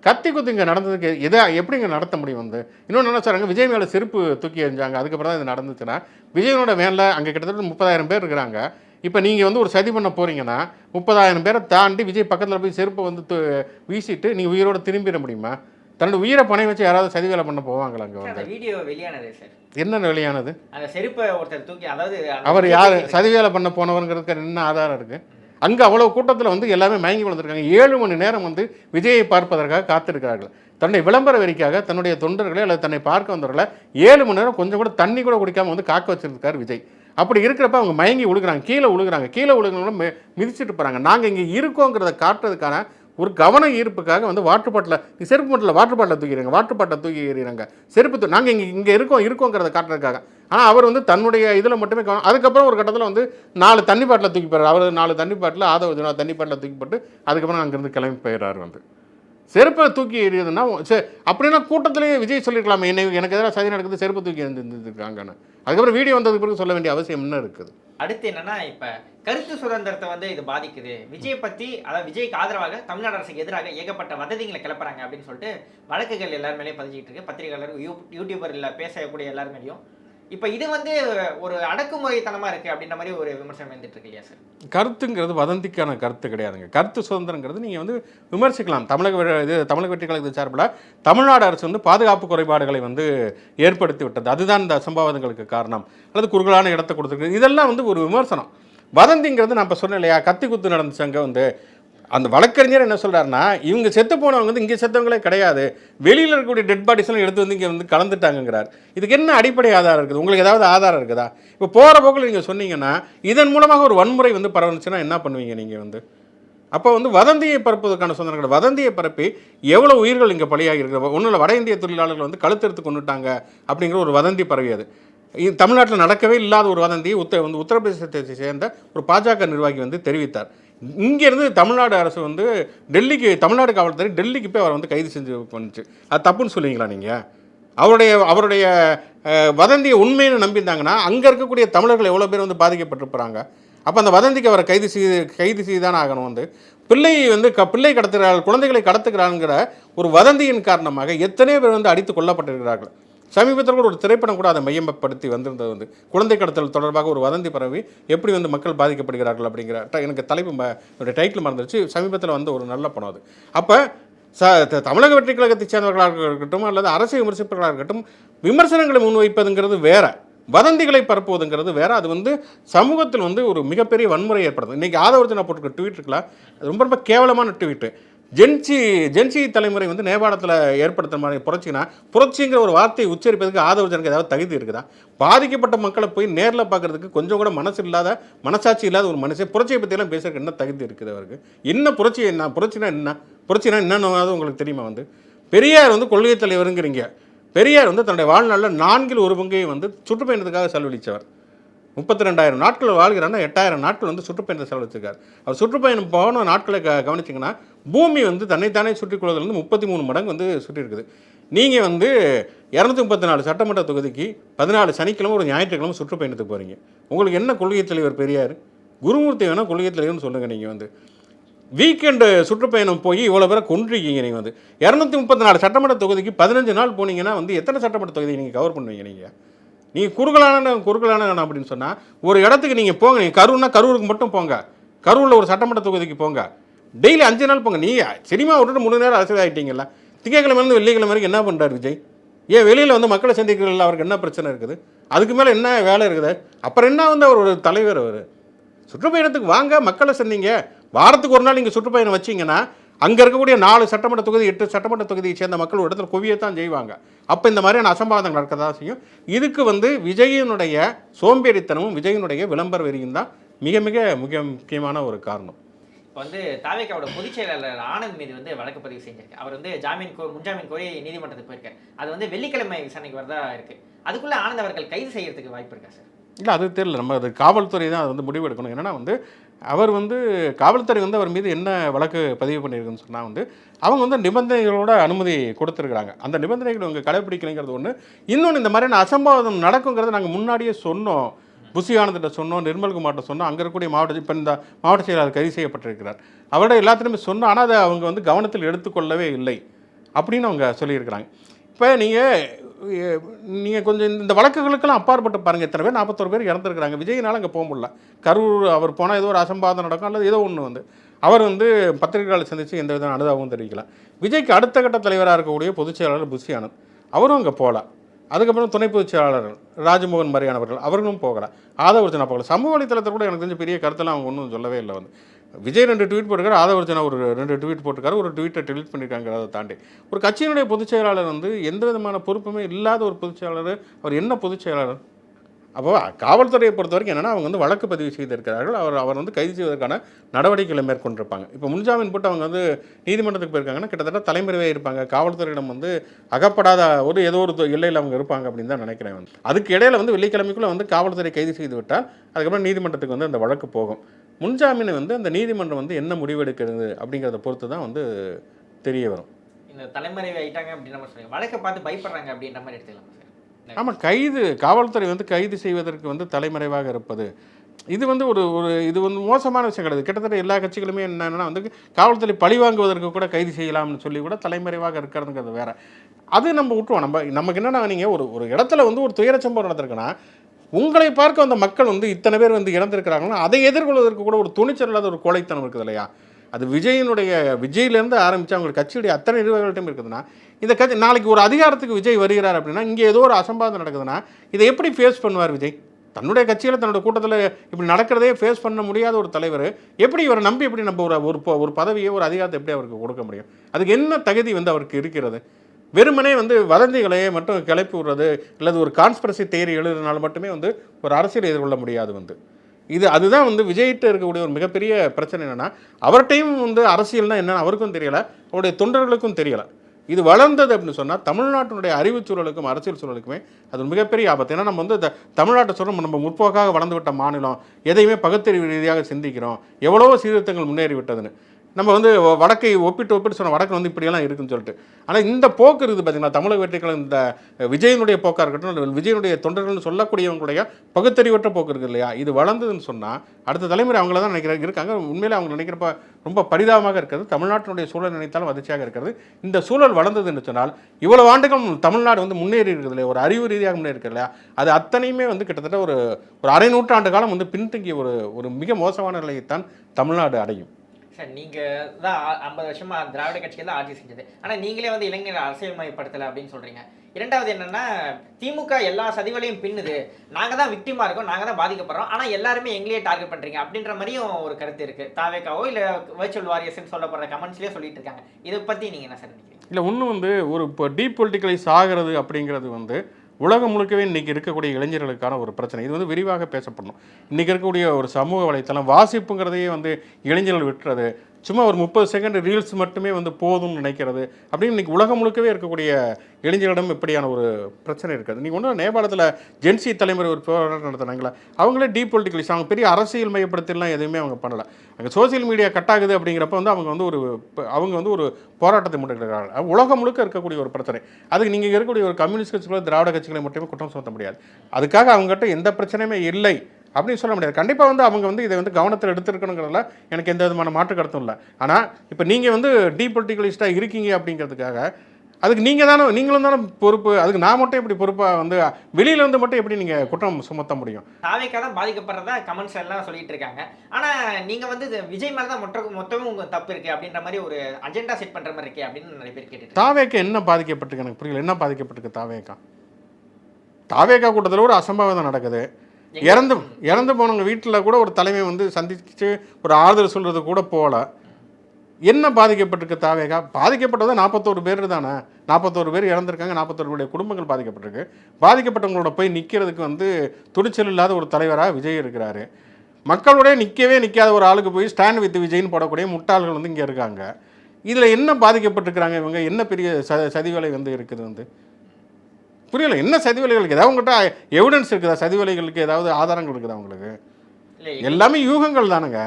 Speaker 2: கத்தி குத்து இங்கே நடந்ததுக்கு எதை எப்படி இங்கே நடத்த முடியும் வந்து? இன்னொன்று என்ன சொல்கிறாங்க விஜய் மேலே செருப்பு தூக்கி எறிஞ்சாங்க. அதுக்கப்புறம் தான் இது நடந்துச்சுன்னா விஜயனோட மேலே அங்கே கிட்டத்தட்ட முப்பதாயிரம் பேர் இருக்கிறாங்க. இப்போ நீங்கள் வந்து ஒரு சதி பண்ண போகிறீங்கன்னா முப்பதாயிரம் பேரை தாண்டி விஜய் பக்கத்தில் போய் செருப்பை வந்து து- வீசிட்டு நீங்கள் உயிரோடு திரும்பிட முடியுமா? தன்னோட உயிரை பணம் வச்சு யாராவது சதி வேலை பண்ண போவாங்களா அங்கே வந்து?
Speaker 1: வீடியோ வெளியானது சார்.
Speaker 2: என்ன வெளியானது
Speaker 1: அந்த செருப்பை ஒருத்தர் தூக்கி அதாவது
Speaker 2: அவர் யார்?
Speaker 1: தூக்கி-
Speaker 2: சதி வேலை பண்ண போனவருங்கிறதுக்கு என்ன ஆதாரம் இருக்குது அங்கே அவ்வளோ கூட்டத்தில் வந்து எல்லாமே மயங்கி விழுந்திருக்காங்க. ஏழு மணி நேரம் வந்து விஜயை பார்ப்பதற்காக காத்திருக்கிறார்கள். தன்னுடைய விளம்பர வரிக்காக தன்னுடைய தொண்டர்களை அல்லது தன்னை பார்க்க வந்தவர்களை ஏழு மணி நேரம் கொஞ்சம் கூட தண்ணி கூட குடிக்காம வந்து காக்க வச்சிருக்காரு விஜய். அப்படி இருக்கிறப்ப அவங்க மயங்கி விழுகுறாங்க கீழே விழுகுறாங்க கீழே விழுகிறவங்களும் மிதிச்சிட்டு போகிறாங்க நாங்கள் இங்கே இருக்கோங்கிறத காட்டுறதுக்கான ஒரு கவன ஈர்ப்புக்காக வந்து வாட்டர் பாட்டில் நீ செருப்பு மட்டும் வாட்டர் பாட்டில் தூக்கிடுங்க வாட்டர் பாட்டில் தூக்கி எறிகிறாங்க செருப்பு தூ நாங்கள் இங்கே இங்கே இருக்கோம் இருக்கோங்கிறத காட்டுறதுக்காக. ஆனால் அவர் வந்து தன்னுடைய இதில் மட்டுமே கவனம் அதுக்கப்புறம் ஒரு கட்டத்தில் வந்து நாலு தண்ணி பாட்டில் தூக்கி போயிடுறார். அவர் நாலு தண்ணி பாட்டில் ஆதவ ஜனா தண்ணி பாட்டில் தூக்கி போட்டு அதுக்கப்புறம் அங்கேருந்து கிளம்பி போயிடுறாரு வந்து. செருப்பை தூக்கி எறியதுன்னா சரி அப்படின்னா கூட்டத்திலேயே விஜய் சொல்லியிருக்கலாமே என்னை எனக்கு எதிராக சதி நடக்குது செருப்பு தூக்கி இருந்துருக்காங்கன்னு அதுக்கப்புறம் வீடியோ வந்ததுக்கு பிறகு சொல்ல வேண்டிய அவசியம் என்ன இருக்குது.
Speaker 1: அடுத்து என்னன்னா இப்ப கருத்து சுதந்திரத்தை வந்து இது பாதிக்குது. விஜய் பத்தி அதாவது விஜய்க்கு ஆதரவாக தமிழ்நாடு அரசுக்கு எதிராக ஏகப்பட்ட வதந்திகளை கிளப்புறாங்க அப்படின்னு சொல்லிட்டு வழக்குகள் எல்லாருமேலயும் பதிஞ்சிட்டு இருக்கு. பத்திரிகையாளர் யூ யூடியூபர் இல்லை பேசக்கூடிய எல்லாருமேலையும் இப்போ இது வந்து ஒரு அடக்குமுறைத்தனமாக இருக்குது அப்படின்ற மாதிரி ஒரு விமர்சனம் வந்துட்டு இருக்கு இல்லையா சார்?
Speaker 2: கருத்துங்கிறது வதந்திக்கான கருத்து கிடையாதுங்க. கருத்து சுதந்திரங்கிறது நீங்கள் வந்து விமர்சிக்கலாம். தமிழக இது தமிழக வெற்றி கழகத்து சார்பில் தமிழ்நாடு அரசு வந்து பாதுகாப்பு குறைபாடுகளை வந்து ஏற்படுத்தி விட்டது. அதுதான் இந்த அசம்பாவிதங்களுக்கு காரணம். அல்லது குறுகலான இடத்தை கொடுத்துருக்கு. இதெல்லாம் வந்து ஒரு விமர்சனம். வதந்திங்கிறது நான் இப்போ சொன்னேன் இல்லையா? கத்தி குத்து நடந்துச்சு அங்கே வந்து அந்த வழக்கறிஞர் என்ன சொல்கிறாருன்னா இவங்க செத்து போனவங்க வந்து இங்கே செத்தவங்களே கிடையாது. வெளியில் இருக்கக்கூடிய டெட் பாடிஸ்லாம் எடுத்து வந்து இங்கே வந்து கலந்துட்டாங்கங்கிறார். இதுக்கு என்ன அடிப்படை ஆதாரம் இருக்குது? உங்களுக்கு ஏதாவது ஆதாரம் இருக்குதா? இப்போ போகிற போக்கில் நீங்கள் சொன்னீங்கன்னா இதன் மூலமாக ஒரு வன்முறை வந்து பரவுச்சுன்னா என்ன பண்ணுவீங்க நீங்கள் வந்து? அப்போ வந்து வதந்தியை பரப்புவதற்கான சொந்தங்கள் வதந்தியை பரப்பி எவ்வளோ உயிர்கள் இங்கே பலியாகி இருக்கிற ஒன்றில் வட இந்திய தொழிலாளர்கள் வந்து கழுத்தெடுத்து கொண்டுட்டாங்க அப்படிங்கிற ஒரு வதந்தி பரவியது. இது தமிழ்நாட்டில் நடக்கவே இல்லாத ஒரு வதந்தியை உத்த வந்து உத்தரப்பிரதேசத்தை சேர்ந்த ஒரு பாஜக நிர்வாகி வந்து தெரிவித்தார். இங்கேருந்து தமிழ்நாடு அரசு வந்து டெல்லிக்கு தமிழ்நாடு காவல்துறை டெல்லிக்கு போய் அவரை வந்து கைது செஞ்சு பண்ணுச்சு. அது தப்புன்னு சொல்லுவீங்களா நீங்கள் அவருடைய அவருடைய வதந்தியை உண்மைன்னு நம்பியிருந்தாங்கன்னா அங்கே இருக்கக்கூடிய தமிழர்கள் எவ்வளோ பேர் வந்து பாதிக்கப்பட்டிருப்பாங்க? அப்போ அந்த வதந்திக்கு அவரை கைது செய்து கைது செய்துதான் ஆகணும் வந்து? பிள்ளை வந்து க பிள்ளை கடத்துகிறார்கள் குழந்தைகளை கடத்துகிறாங்கிற ஒரு வதந்தியின் காரணமாக எத்தனை பேர் வந்து அடித்து கொல்லப்பட்டிருக்கிறார்கள். சமீபத்தில் கூட ஒரு திரைப்படம் கூட அதை மையப்படுத்தி வந்திருந்தது வந்து. குழந்தை கடத்தல் தொடர்பாக ஒரு வதந்தி பரவி எப்படி வந்து மக்கள் பாதிக்கப்படுகிறார்கள் அப்படிங்கிற எனக்கு தலைப்பு ம- என்னுடைய டைட்டில் மறந்துருச்சு. சமீபத்தில் வந்து ஒரு நல்ல படம் அது. அப்போ ச தமிழக வெற்றி கழகத்தைச் சேர்ந்தவர்களாக இருக்கட்டும் அல்லது அரசு விமர்சிப்பவர்களாக இருக்கட்டும் விமர்சனங்களை முன்வைப்பதுங்கிறது வேற. வதந்திகளை பரப்புவதுங்கிறது வேற. அது வந்து சமூகத்தில் வந்து ஒரு மிகப்பெரிய வன்முறை ஏற்படுது. இன்றைக்கி ஆதவர்ஜனா போட்டுருக்க ட்வீட் இருக்கலாம் அது ரொம்ப ரொம்ப கேவலமான ட்வீட்டு ஜென்சி ஜென்சி தலைமுறை வந்து நேபாளத்தில் ஏற்படுத்துகிற மாதிரி புரட்சினா புரட்சிங்கிற ஒரு வார்த்தையை உச்சரிப்பதற்கு ஆதவர்ஜனுக்கு ஏதாவது தகுதி இருக்குதா? பாதிக்கப்பட்ட மக்களை போய் நேரில் பார்க்கறதுக்கு கொஞ்சம் கூட மனசு இல்லாத மனசாட்சி இல்லாத ஒரு மனுஷன் புரட்சியை பற்றியெல்லாம் பேசுறதுக்கு என்ன தகுதி இருக்குது அவருக்கு? என்ன புரட்சி என்ன புரட்சினா என்ன? புரட்சினா என்னன்னு உங்களுக்கு தெரியுமா வந்து? பெரியார் வந்து கொள்கை தலைவருங்கிறீங்க. பெரியார் வந்து தன்னுடைய வாழ்நாளில் நான்கில் ஒரு பங்கையும் வந்து சுற்றுப்பயணத்துக்காக செலவழித்தவர் முப்பத்தி ரெண்டாயிரம் நாட்கள் வாழ்கிறான்னா எட்டாயிரம் நாட்கள் வந்து சுற்றுப்பயணத்தை செலவழிச்சிருக்கார். அவர் சுற்றுப்பயணம் போன நாட்களை க கவனிச்சிங்கன்னா பூமி வந்து தன்னைத்தானே சுற்றிக் வந்து முப்பத்தி மூணு மடங்கு வந்து சுற்றி இருக்குது நீங்கள் வந்து இரநூத்தி முப்பத்தி நாலு சட்டமன்ற தொகுதிக்கு பதினாலு சனிக்கிழமை ஒரு ஞாயிற்றுக்கிழமை சுற்றுப்பயணத்துக்கு போகிறீங்க உங்களுக்கு என்ன கொள்கை தலைவர் பெரியார்? குருமூர்த்தி வேணால் கொள்கை தலைவர்னு சொல்லுங்கள் நீங்கள் வந்து. வீக்கெண்டு சுற்றுப்பயணம் போய் இவ்வளோ பேரை கொன்றிருக்கீங்க நீங்கள் வந்து. இரநூத்தி முப்பத்தி நாலு சட்டமன்ற தொகுதிக்கு பதினஞ்சு நாள் போனீங்கன்னா வந்து எத்தனை சட்டமன்ற தொகுதி நீங்கள் கவர் பண்ணுவீங்க நீங்கள் நீங்கள் குறுகலான குறுகலான அப்படின்னு சொன்னால் ஒரு இடத்துக்கு நீங்கள் போங்க. நீங்கள் கரூர்னா கரூருக்கு மட்டும் போங்க. கரூரில் ஒரு சட்டமன்ற தொகுதிக்கு போங்க. டெய்லி அஞ்சு நாள் போங்க. நீங்கள் சினிமா விட்டுட்டு மூணு நேரம் அரசியல் ஆகிட்டீங்களா திங்கக்கிழமையிலேருந்து வெள்ளிக்கிழமை வரைக்கும் என்ன பண்ணுறாரு விஜய்? ஏன் வெளியில் வந்து மக்களை சந்திக்கிறதில்ல அவருக்கு என்ன பிரச்சனை இருக்குது? அதுக்கு மேலே என்ன வேலை இருக்குது? அப்புறம் என்ன வந்து அவர் ஒரு தலைவர் அவர்? சுற்றுப்பயணத்துக்கு வாங்க மக்களை சந்திங்க. வாரத்துக்கு ஒரு நாள் நீங்கள் சுற்றுப்பயணம் வச்சீங்கன்னா அங்கே இருக்கக்கூடிய நாலு சட்டமன்ற தொகுதி எட்டு சட்டமன்ற தொகுதியை சேர்ந்த மக்கள் ஒரு இடத்துல குவியத்தான் செய்வாங்க. அப்போ இந்த மாதிரியான அசம்பாவிதங்கள் நடக்க தான் செய்யும். இதுக்கு வந்து விஜயினுடைய சோம்பேறித்தனமும் விஜயினுடைய விளம்பர வெறியும் தான் மிக மிக மிக முக்கியமான ஒரு காரணம்.
Speaker 1: இப்போ வந்து தாவேக்காவோட பொதுச் செயலாளர் ஆனந்த் மீது வந்து வழக்கு பதிவு செஞ்சிருக்கு. அவர் வந்து ஜாமீன் கோ முன்ஜாமீன் கோரி நீதிமன்றத்துக்கு போயிருக்காரு. அது வந்து வெள்ளிக்கிழமை விசாரணைக்கு வரதா இருக்கு. அதுக்குள்ள ஆனந்த் அவர்கள் கைது செய்யறதுக்கு வாய்ப்பு இருக்கா சார்?
Speaker 2: இல்லை அது தெரியல. நம்ம அது காவல்துறை தான் அது வந்து முடிவு எடுக்கணும் என்னன்னா வந்து அவர் வந்து காவல்துறை வந்து அவர் மீது என்ன வழக்கு பதிவு பண்ணியிருக்குன்னு சொன்னால் வந்து அவங்க வந்து நிபந்தனைகளோட அனுமதி கொடுத்துருக்குறாங்க. அந்த நிபந்தனைகள் இவங்க கடைப்பிடிக்கலைங்கிறது ஒன்று இன்னொன்று இந்த மாதிரியான அசம்பாவிதம் நடக்குங்கிறத நாங்கள் முன்னாடியே சொன்னோம். புசி ஆனந்திட்ட சொன்னோம் நிர்மல்குமார்கிட்ட சொன்னோம். அங்கே இருக்கக்கூடிய மாவட்ட இப்போ இந்த மாவட்ட செயலாளர் கைது செய்யப்பட்டிருக்கிறார். அவரோட எல்லாத்துலேயுமே சொன்னோம். ஆனால் அதை அவங்க வந்து கவனத்தில் எடுத்துக்கொள்ளவே இல்லை. அப்படின்னு அவங்க சொல்லியிருக்கிறாங்க. இப்போ நீங்கள் நீங்கள் கொஞ்சம் இந்த- வழக்குகளுக்கெல்லாம் அப்பாற்பட்டு பாருங்கள் எத்தனை பேர் நாற்பத்தோரு பேர் இறந்துருக்குறாங்க. விஜய்னால அங்கே போக முடியல. கரூர் அவர் போனால் ஏதோ ஒரு அசம்பாதம் நடக்கும் அல்லது ஏதோ ஒன்று வந்து. அவர் வந்து பத்திரிகையாளர் சந்தித்து எந்த விதமான அனுதாபமும் தெரிவிக்கல. விஜய்க்கு அடுத்த கட்ட தலைவராக இருக்கக்கூடிய பொதுச் செயலாளர் புஷி ஆனந்த். அவரும் அங்கே போகல அதுக்கப்புறம் துணை பொதுச் செயலாளர் ராஜமோகன் மாதிரியானவர்கள் அவர்களும் போகல. ஆதவர்ஜனா போகல. சமூக வலைத்தளத்தில் கூட எனக்கு தெரிஞ்ச பெரிய கருத்தெல்லாம் அவங்க ஒன்றும் சொல்லவே இல்லை வந்து. விஜய் ரெண்டு ட்வீட் போட்டிருக்காரு ஆதவர்ஜனா ஒரு ரெண்டு ட்வீட் போட்டிருக்காரு ஒரு ட்வீட்டை டெலிட் பண்ணியிருக்காங்க அதை தாண்டி. ஒரு கட்சியினுடைய பொதுச் செயலாளர் வந்து எந்த விதமான பொறுப்புமே இல்லாத ஒரு பொதுச் செயலாளர் அவர் என்ன பொதுச் செயலாளர்? அப்போ காவல்துறையை பொறுத்த வரைக்கும் என்னென்னா அவங்க வந்து வழக்கு பதிவு செய்திருக்கிறார்கள். அவர் அவர் வந்து கைது செய்வதற்கான நடவடிக்கைகளை மேற்கொண்டிருப்பாங்க. இப்போ முன்ஜாமீன் போட்டு அவங்க வந்து நீதிமன்றத்துக்கு போயிருக்காங்கன்னா கிட்டத்தட்ட தலைமுறையே இருப்பாங்க. காவல்துறையிடம் வந்து அகப்படாத ஒரு ஏதோ ஒரு தொ- எல்லையில் அவங்க இருப்பாங்க அப்படின்னு தான் நினைக்கிறேன். வந்து அதுக்கு இடையில வந்து வெள்ளிக்கிழமைக்குள்ளே வந்து காவல்துறை கைது செய்து விட்டால் அதுக்கப்புறம் நீதிமன்றத்துக்கு வந்து அந்த வழக்கு போகும். முன்ஜாமீனை வந்து அந்த நீதிமன்றம் வந்து என்ன முடிவெடுக்கிறது அப்படிங்கிறத பொறுத்து தான் வந்து தெரிய வரும்.
Speaker 1: இந்த தலைமறைவு ஆயிட்டாங்க மாதிரி சொல்லுங்க வழக்கை பார்த்து பயப்படுறாங்க அப்படின்ற மாதிரி எடுத்துக்கலாம்
Speaker 2: ஆமாம் கைது காவல்துறை வந்து கைது செய்வதற்கு வந்து தலைமறைவாக இருப்பது. இது வந்து ஒரு ஒரு இது வந்து மோசமான விஷயம் கிடையாது. கிட்டத்தட்ட எல்லா கட்சிகளுமே என்னன்னா வந்து காவல்துறை பழி வாங்குவதற்கு கூட கைது செய்யலாம்னு சொல்லி கூட தலைமறைவாக இருக்கிறதுங்கிறது வேற. அது நம்ம விட்டுருவோம். நம்ம நமக்கு என்னன்னா நீங்கள் ஒரு ஒரு இடத்துல வந்து ஒரு துயர சம்பவம் நடந்திருக்குன்னா உங்களை பார்க்க வந்த மக்கள் வந்து இத்தனை பேர் வந்து இறந்திருக்கிறாங்கன்னா அதை எதிர்கொள்வதற்கு கூட ஒரு துணிச்சல் இல்லாத ஒரு கோழைத்தனம் இருக்குது இல்லையா? அது விஜயினுடைய விஜயிலேருந்து ஆரம்பித்து அவங்க கட்சியுடைய அத்தனை நிர்வாகிகள்ட்டையும் இருக்குதுன்னா இந்த கட்சி நாளைக்கு ஒரு அதிகாரத்துக்கு விஜய் வருகிறார் அப்படின்னா இங்கே ஏதோ ஒரு அசம்பாதம் நடக்குதுன்னா இதை எப்படி ஃபேஸ் பண்ணுவார் விஜய்? தன்னுடைய கட்சியில் தன்னோட கூட்டத்தில் இப்படி நடக்கிறதே ஃபேஸ் பண்ண முடியாத ஒரு தலைவர் எப்படி இவரை நம்பி எப்படி நம்ம ஒரு ஒரு ப- ஒரு பதவியை ஒரு அதிகாரத்தை எப்படி அவருக்கு கொடுக்க முடியும்? அதுக்கு என்ன தகுதி வந்து அவருக்கு இருக்கிறது? வெறுமனே வந்து வதந்திகளையே மட்டும் கிளப்பி விடுறது அல்லது ஒரு கான்ஸ்பிரசி தேரி எழுதுனால மட்டுமே வந்து ஒரு அரசியல் எதிர்கொள்ள முடியாது வந்து. இது அதுதான் வந்து விஜய்கிட்ட இருக்கக்கூடிய ஒரு மிகப்பெரிய பிரச்சனை என்னென்னா அவர்கிட்டையும் வந்து அரசியல்னால் என்னென்னு அவருக்கும் தெரியலை அவருடைய தொண்டர்களுக்கும் தெரியலை. இது வளர்ந்தது அப்படின்னு சொன்னால் தமிழ்நாட்டினுடைய அறிவு சூழலுக்கும் அரசியல் சூழலுக்குமே அது மிகப்பெரிய ஆபத்து. ஏன்னா நம்ம வந்து இந்த தமிழ்நாட்டை சொல்கிறோம் நம்ம முற்போக்காக வளர்ந்து விட்ட மாநிலம் எதையுமே பகுத்தறிவு ரீதியாக சிந்திக்கிறோம் எவ்வளவோ சீர்திருத்தங்கள் முன்னேறி விட்டதுன்னு நம்ம வந்து வடக்கை ஒப்பிட்டு ஒப்பிட்டு சொன்ன வடக்கு வந்து இப்படியெல்லாம் இருக்குன்னு சொல்லிட்டு. ஆனால் இந்த போக்கு இருக்குது பார்த்தீங்கன்னா தமிழக வெற்றிகள் இந்த விஜயனுடைய போக்காக இருக்கட்டும் விஜயனுடைய தொண்டர்கள்னு சொல்லக்கூடியவங்களுடைய பகுத்தறிவற்ற போக்கு இருக்குது இல்லையா? இது வளர்ந்ததுன்னு சொன்னால் அடுத்த தலைமுறை அவங்கள தான் நினைக்கிறாங்க இருக்காங்க. உண்மையிலே அவங்க நினைக்கிறப்ப ரொம்ப பரிதாபமாக இருக்கிறது. தமிழ்நாட்டினுடைய சூழல் நினைத்தாலும் அதிர்ச்சியாக இருக்கிறது. இந்த சூழல் வளர்ந்ததுன்னு சொன்னால் இவ்வளவு ஆண்டுகள் தமிழ்நாடு வந்து முன்னேறி இருக்குது இல்லையா? ஒரு அறிவு ரீதியாக முன்னேறி இருக்குது இல்லையா? அது அத்தனையுமே வந்து கிட்டத்தட்ட ஒரு ஒரு அரை நூற்றாண்டு காலம் வந்து பின்தங்கிய ஒரு ஒரு மிக மோசமான நிலையைத்தான் தமிழ்நாடு அடையும்.
Speaker 1: சார் நீங்கள் தான் ஐம்பது வருஷமாக திராவிட கட்சிகள் தான் ஆட்சி செஞ்சது. ஆனால் நீங்களே வந்து இளைஞர் அரசியல்மயப்படுத்தலை அப்படின்னு சொல்கிறீங்க இரண்டாவது என்னென்னா திமுக எல்லா சதிவலையும் பின்னுது. நாங்கள் தான் விக்டிமா இருக்கோம் நாங்கள் தான் பாதிக்கப்படுறோம். ஆனால் எல்லாருமே எங்களையே டார்கெட் பண்ணுறீங்க அப்படின்ற மாதிரியும் ஒரு கருத்து இருக்குது தாவேக்காவோ இல்லை வேர்ச்சுவல் வாரியர்ஸ்னு சொல்லப்படுற கமெண்ட்ஸ்லேயே சொல்லிட்டு இருக்காங்க. இதை பற்றி நீங்கள் என்ன சார் நினைக்கிறீங்க?
Speaker 2: இல்லை ஒன்று வந்து ஒரு இப்போ டீபொலிட்டிக்கலைஸ் ஆகிறது அப்படிங்கிறது வந்து உலகம் முழுக்கவே இன்றைக்கி இருக்கக்கூடிய இளைஞர்களுக்கான ஒரு பிரச்சனை. இது வந்து விரிவாக பேசப்படணும். இன்றைக்கி இருக்கக்கூடிய ஒரு சமூக வலைத்தளம் வாசிப்புங்கிறதையே வந்து இளைஞர்கள் விட்டுறது சும்மா ஒரு முப்பது செகண்ட் ரீல்ஸ் மட்டுமே வந்து போதும்னு நினைக்கிறது. அப்படின்னு இன்றைக்கி உலகம் முழுக்கவே இருக்கக்கூடிய இளைஞர்களிடம் இப்படியான ஒரு பிரச்சனை இருக்காது. நீங்கள் ஒன்றும் நேபாளத்தில் ஜென்சி தலைமுறை ஒரு போராட்டம் நடத்துனாங்களா அவங்களே டீபொலிட்டிக்கலிஸ் அவங்க பெரிய அரசியல் மையப்படுத்திலாம் எதுவுமே அவங்க பண்ணலை. அங்கே சோசியல் மீடியா கட் ஆகுது அப்படிங்கிறப்ப வந்து அவங்க வந்து ஒரு அவங்க வந்து ஒரு போராட்டத்தை முன்னெடுக்கிறாங்க. உலகம் முழுக்க இருக்கக்கூடிய ஒரு பிரச்சனை. அதுக்கு நீங்கள் இருக்கக்கூடிய ஒரு கம்யூனிஸ்ட் கட்சிகளோ திராவிட கட்சிகளை மட்டுமே குற்றம் சுமத்த முடியாது. அதுக்காக அவங்ககிட்ட எந்த பிரச்சனையுமே இல்லை. அப்படின்னு சொல்ல முடியாது. கண்டிப்பாக வந்து அவங்க வந்து இதை வந்து கவனத்தில் எடுத்துருக்கணுங்கிறதுல எனக்கு எந்த விதமான மாற்று கருத்தும் இல்லை. ஆனால் இப்போ நீங்கள் வந்து டீபொலிட்டிக்கலிஸ்ட்டாக இருக்கீங்க அப்படிங்கிறதுக்காக அதுக்கு நீங்கள் தானே நீங்களும் தானே பொறுப்பு அதுக்கு நான் மட்டும் எப்படி பொறுப்பாக வந்து வெளியில வந்து மட்டும் எப்படி நீங்கள் குற்றம் சுமத்த முடியும்?
Speaker 1: தாவேக்கா தான் பாதிக்கப்படுறதா கமெண்ட்ஸ் எல்லாம் சொல்லிட்டு இருக்காங்க. ஆனா நீங்க வந்து விஜய் மேல தான் மொத்த மொத்தமும் உங்க தப்பு இருக்கு அப்படின்ற மாதிரி ஒரு அஜெண்டா செட் பண்ற மாதிரி இருக்கே அப்படின்னு நிறைய பேர் கேட்டுட்டு
Speaker 2: தாவேக்கா என்ன பாதிக்கப்பட்டிருக்கு எனக்கு புரியல. என்ன பாதிக்கப்பட்டிருக்கு தாவேக்கா? தாவேக்கா கூட்டத்தில் ஒரு அசம்பாவிதம் நடக்குது. இறந்து இறந்து போனவங்க வீட்டில் கூட ஒரு தலைமை வந்து சந்திச்சு ஒரு ஆறுதல் சொல்கிறது கூட போகல என்ன பாதிக்கப்பட்டிருக்கு தாவேகா? பாதிக்கப்பட்டது நாற்பத்தோரு பேர் தானே. நாற்பத்தோரு பேர் இறந்துருக்காங்க நாற்பத்தோருடைய குடும்பங்கள் பாதிக்கப்பட்டிருக்கு. பாதிக்கப்பட்டவங்களோட போய் நிற்கிறதுக்கு வந்து துணிச்சல் இல்லாத ஒரு தலைவராக விஜய் இருக்கிறாரு. மக்களுடைய நிற்கவே நிற்காத ஒரு ஆளுக்கு போய் ஸ்டாண்ட் வித் விஜய்னு போடக்கூடிய முட்டாள்கள் வந்து இங்கே இருக்காங்க. இதில் என்ன பாதிக்கப்பட்டிருக்கிறாங்க இவங்க? என்ன பெரிய ச சதிவேலை வந்து இருக்குது வந்து? புரியல என்ன சதிவேலைகளுக்கு ஏதாவது உங்கள்கிட்ட எவிடன்ஸ் இருக்குதா? சதிவேலைகளுக்கு ஏதாவது ஆதாரங்கள் இருக்குதா உங்களுக்கு? எல்லாமே யூகங்கள் தானுங்க.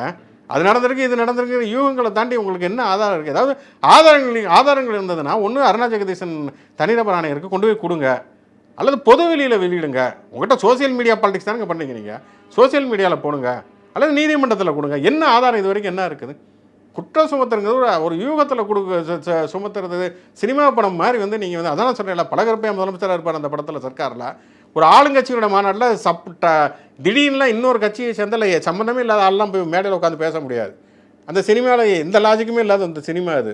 Speaker 2: அது நடந்திருக்கு இது நடந்திருக்கு யூகங்களை தாண்டி உங்களுக்கு என்ன ஆதாரம் இருக்குது ஏதாவது ஆதாரங்கள் ஆதாரங்கள் இருந்ததுன்னா ஒன்று அருணா ஜெகதீசன் தனிநபர் ஆணையருக்கு கொண்டு போய் கொடுங்க. அல்லது பொது வெளியில் வெளியிடுங்க. உங்கள்கிட்ட சோஷியல் மீடியா பாலிடிக்ஸ் தானங்க பண்ணுறீங்க நீங்கள் சோஷியல் மீடியாவில் போடுங்க. அல்லது நீதிமன்றத்தில் கொடுங்க. என்ன ஆதாரம் இது வரைக்கும் என்ன இருக்குது? குற்றம் சுமத்துறங்கிறது ஒரு ஒரு யூகத்தில் கொடுக்க சு- சுமத்துறது சினிமா படம் மாதிரி வந்து நீங்கள் வந்து அதான் சொல்கிறேன் பலகரப்பையா முதலமைச்சராக இருப்பார் அந்த படத்தில் சர்க்காரில். ஒரு ஆளுங்கட்சியோட மாநாட்டில் சப் ட- திடீர்னுலாம் இன்னொரு கட்சியை சேர்ந்தால் சம்மந்தமே இல்லாத ஆள்லாம் போய் மேடையில் உட்காந்து பேச முடியாது. அந்த சினிமாவில் எந்த லாஜிக்குமே இல்லாத அந்த சினிமா அது.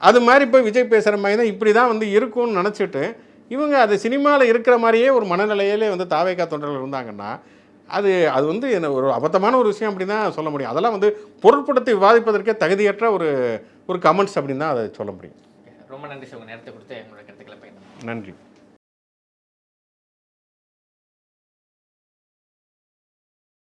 Speaker 2: அது மாதிரி போய் விஜய் பேசுகிற மாதிரி தான் இப்படி தான் வந்து இருக்கும்னு நினச்சிட்டு இவங்க அது சினிமாவில் இருக்கிற மாதிரியே ஒரு மனநிலையிலே வந்து தாவேக்கா தொண்டர்கள் இருந்தாங்கன்னா அது அது வந்து என்ன ஒரு அபத்தமான ஒரு விஷயம் அப்படி தான் சொல்ல முடியும். அதெல்லாம் வந்து பொருட்படுத்தி விவாதிப்பதற்கே தகுதியற்ற ஒரு ஒரு கமெண்ட்ஸ் அப்படின்னு தான் அதை சொல்ல முடியும்.
Speaker 1: ரொம்ப நன்றி சார். உங்க நேரத்தை கொடுத்து எங்களோட கருத்துக்களை பகிர்ந்து
Speaker 2: நன்றி.